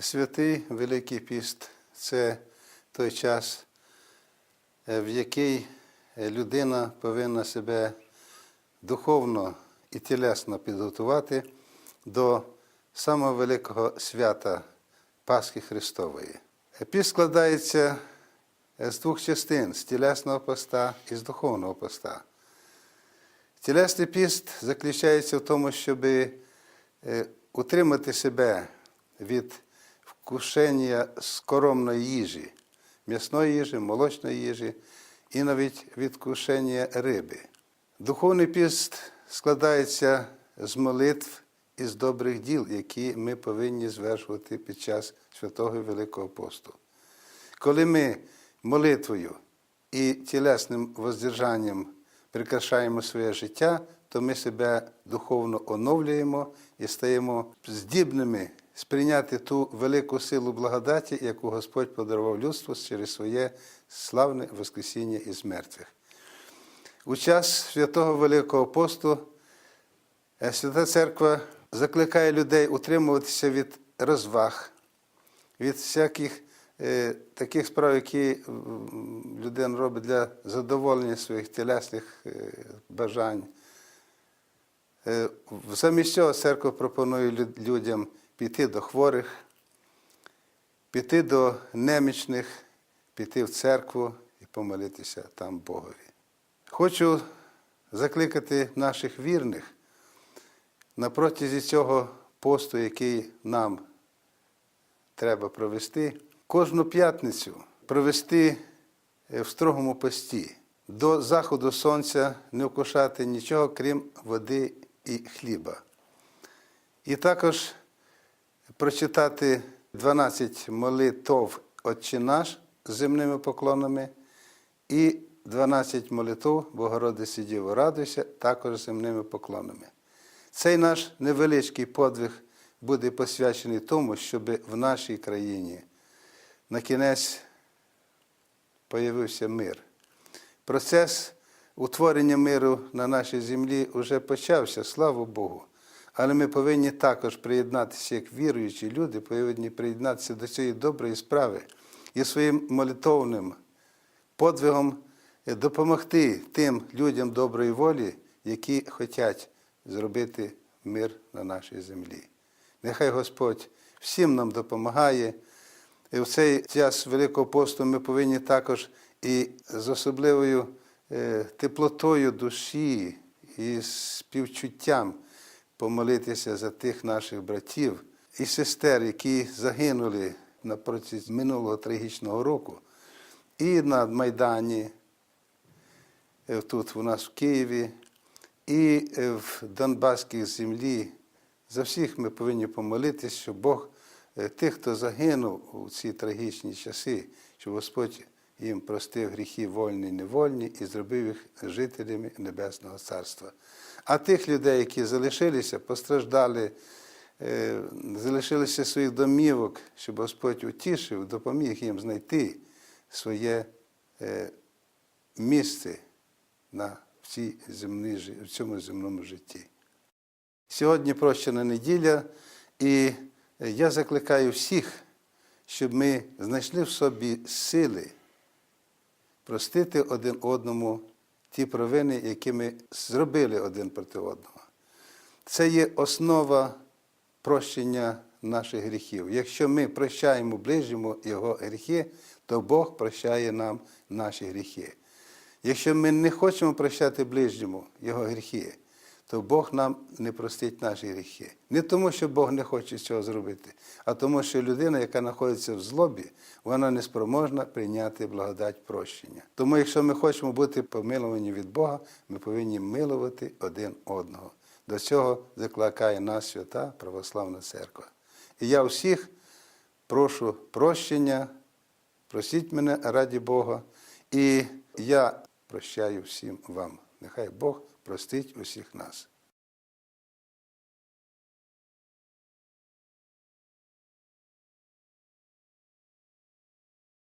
Святий Великий Піст це той час, е, в який е, людина повинна себе духовно і тілесно підготувати до самого великого свята Пасхи Христової. Піст складається е, з двох частин з тілесного поста і з духовного поста. Тілесний піст заключається в тому, щоб утримати себе від вкушення скоромної їжі, м'ясної їжі, молочної їжі і навіть від вкушення риби. Духовний піст складається з молитв і з добрих діл, які ми повинні звершувати під час святого Великого посту. Коли ми молитвою і тілесним воздержанням прикрашаємо своє життя, то ми себе духовно оновлюємо і стаємо здібними сприйняти ту велику силу благодаті, яку Господь подарував людству через своє славне Воскресіння із мертвих. У час святого Великого посту е, Свята Церква закликає людей утримуватися від розваг, від всяких е, таких справ, які людина робить для задоволення своїх тілесних е, бажань. Е, Замість цього церква пропонує людям піти до хворих, піти до немічних, піти в церкву і помолитися там Богові. Хочу закликати наших вірних на протязі цього посту, який нам треба провести, кожну п'ятницю провести е, в строгому пості. До заходу сонця не вкушати нічого, крім води і хліба. І також прочитати 12 молитв «Отче наш» з земними поклонами і 12 молитв Богородиці Діво радуйся також з земними поклонами. Цей наш невеличкий подвиг буде посвячений тому, щоб в нашій країні на кінець появився мир. Процес утворення миру на нашій землі вже почався, слава Богу. Але ми повинні також приєднатися, як віруючі люди, повинні приєднатися до цієї доброї справи і своїм молитовним подвигом допомогти тим людям доброї волі, які хочуть зробити мир на нашій землі. Нехай Господь всім нам допомагає. І в цей час Великого посту ми повинні також і з особливою е, теплотою душі і співчуттям помолитися за тих наших братів і сестер, які загинули на протязі минулого трагічного року, і на Майдані, е, тут у нас в Києві, і е, в Донбаській землі. За всіх ми повинні помолитися, щоб Бог е, тих, хто загинув у ці трагічні часи, щоб Господь їм простив гріхи вольні і невольні і зробив їх жителями Небесного Царства. А тих людей, які залишилися, постраждали, е, залишилися своїх домівок, щоб Господь утішив, допоміг їм знайти своє е, місце на в, цій земній, жи- в цьому земному житті. Сьогодні прощена неділя, і я закликаю всіх, щоб ми знайшли в собі сили простити один одному ті провини, які ми зробили один проти одного. Це є основа прощення наших гріхів. Якщо ми прощаємо ближньому його гріхи, то Бог прощає нам наші гріхи. Якщо ми не хочемо прощати ближньому його гріхи, то Бог нам не простить наші гріхи. Не тому, що Бог не хоче цього зробити, а тому, що людина, яка знаходиться в злобі, вона не спроможна прийняти благодать прощення. Тому, якщо ми хочемо бути помилувані від Бога, ми повинні милувати один одного. До цього закликає нас свята Православна Церква. І я всіх прошу прощення, просіть мене раді Бога, і я прощаю всім вам. Нехай Бог простить усіх нас.